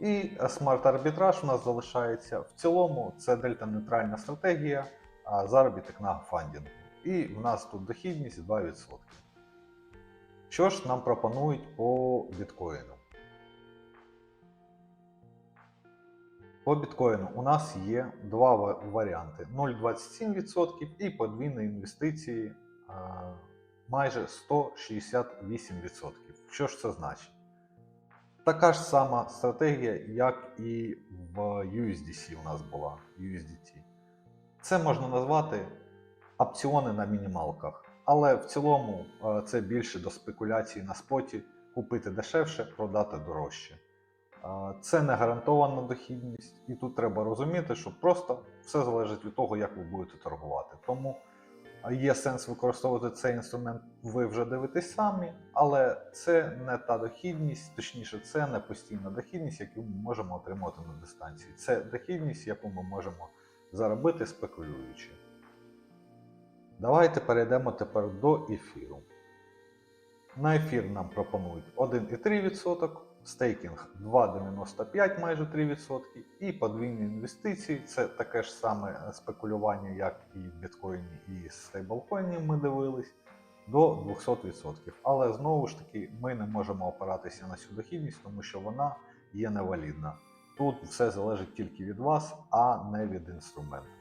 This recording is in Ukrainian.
І смарт-арбітраж у нас залишається. В цілому це дельта-нейтральна стратегія, а заробіток на фандінгу. І в нас тут дохідність 2%. Що ж нам пропонують по біткоїну? По біткоїну у нас є два варіанти: 0,27% і подвійні інвестиції майже 168%. Що ж це значить? Така ж сама стратегія, як і в USDC у нас була. USDT. Це можна назвати опціони на мінімалках. Але в цілому е, це більше до спекуляції на споті, купити дешевше, продати дорожче. Е, Це не гарантована дохідність, і тут треба розуміти, що просто все залежить від того, як ви будете торгувати. Тому є сенс використовувати цей інструмент, ви вже дивитесь самі, але це не та дохідність, точніше, це не постійна дохідність, яку ми можемо отримати на дистанції. Це дохідність, яку ми можемо заробити спекулюючи. Давайте перейдемо тепер до ефіру. На ефір нам пропонують 1,3%, стейкінг 2,95 майже 3%, і подвійні інвестиції це таке ж саме спекулювання, як і в біткоїні, і стейблкоїні ми дивились, до 200%. Але знову ж таки ми не можемо опиратися на цю дохідність, тому що вона є невалідна. Тут все залежить тільки від вас, а не від інструменту.